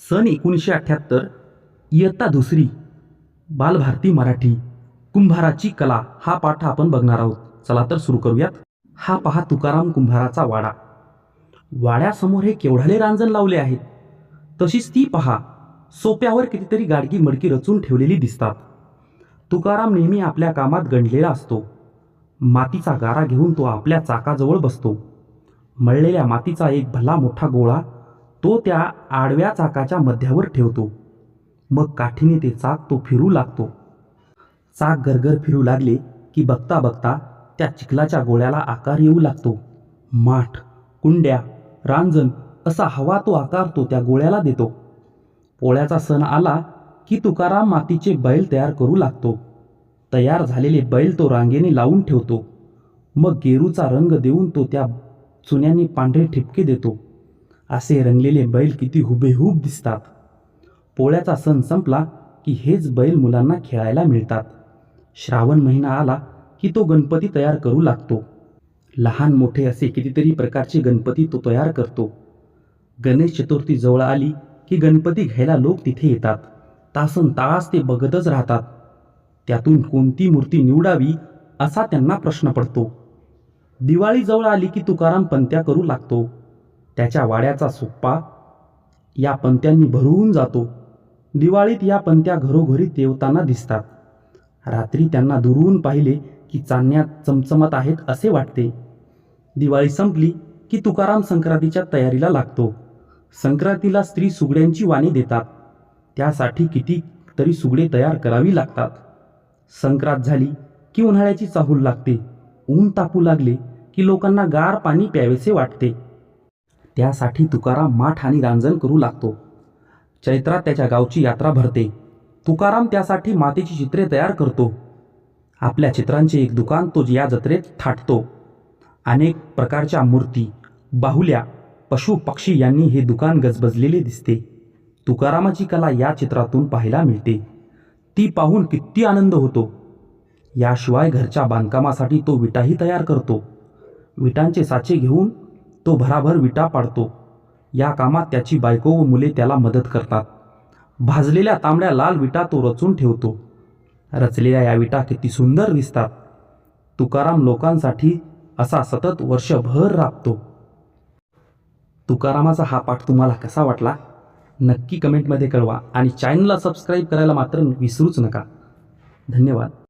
सन एकोणीसशे अठ्ठ्याहत्तर इयत्ता दुसरी बालभारती मराठी कुंभाराची कला हा पाठ आपण बघणार आहोत. चला तर सुरू करूयात. हा पहा तुकाराम कुंभाराचा वाडा. वाड्यासमोर हे केवढाले रांजण लावले आहे तशीच ती पहा सोप्यावर कितीतरी गाडगी मडकी रचून ठेवलेली दिसतात. तुकाराम नेहमी आपल्या कामात गंडलेला असतो. मातीचा गारा घेऊन तो आपल्या चाकाजवळ बसतो. मळलेल्या मातीचा एक भला मोठा गोळा तो त्या आडव्या चाकाच्या मध्यावर ठेवतो. मग काठीने ते चाक तो फिरू लागतो. चाक गरगर फिरू लागले की बघता बघता त्या चिखलाच्या गोळ्याला आकार येऊ लागतो. माठ कुंड्या रांजण असा हवा तो आकार तो त्या गोळ्याला देतो. पोळ्याचा सण आला की तुकाराम मातीचे बैल तयार करू लागतो. तयार झालेले बैल तो रांगेने लावून ठेवतो. मग गेरूचा रंग देऊन तो त्या चुन्याने पांढरे ठिपके देतो. असे रंगलेले बैल किती हुबेहूब दिसतात. पोळ्याचा सण संपला की हेच बैल मुलांना खेळायला मिळतात. श्रावण महिना आला की तो गणपती तयार करू लागतो. लहान मोठे असे कितीतरी प्रकारचे गणपती तो तयार करतो. गणेश चतुर्थी जवळ आली की गणपती घ्यायला लोक तिथे येतात. तासन तास ते बघतच राहतात. त्यातून कोणती मूर्ती निवडावी असा त्यांना प्रश्न पडतो. दिवाळी जवळ आली की तुकाराम पंत्या करू लागतो. त्याच्या वाड्याचा सोप्पा या पंत्यांनी भरून जातो. दिवाळीत या पंत्या घरोघरी तेवताना दिसतात. रात्री त्यांना दुरून पाहिले की चांदण्यात चमचमत आहेत असे वाटते. दिवाळी संपली की तुकाराम संक्रांतीच्या तयारीला लागतो. संक्रांतीला स्त्री सुगड्यांची वाणी देतात. त्यासाठी किती तरी सुगडे तयार करावी लागतात. संक्रांत झाली की उन्हाळ्याची चाहूल लागते. ऊन तापू लागले की लोकांना गार पाणी प्यावेसे वाटते. त्यासाठी तुकाराम माठ आणि रांजण करू लागतो. चैत्रात त्याच्या गावची यात्रा भरते. तुकाराम त्यासाठी मातीची चित्रे तयार करतो. आपल्या चित्रांचे एक दुकान तो या जत्रेत थाटतो. अनेक प्रकारच्या मूर्ती बाहुल्या पशु पक्षी यांनी हे दुकान गजबजलेले दिसते. तुकारामाची कला या चित्रातून पाहायला मिळते. ती पाहून किती आनंद होतो. याशिवाय घरच्या बांधकामासाठी तो विटाही तयार करतो. विटांचे साचे घेऊन तो भराभर विटा पाडतो. या कामात त्याची बायको व मुले त्याला मदत करतात. भाजलेल्या तांबड्या लाल विटा तो रचून ठेवतो. रचलेल्या या विटा किती सुंदर दिसतात. तुकाराम लोकांसाठी असा सतत वर्षभर राबतो. तुकारामाचा हा पाठ तुम्हाला कसा वाटला? नक्की कमेंटमध्ये कळवा आणि चॅनलला सबस्क्राईब करायला मात्र विसरूच नका. धन्यवाद.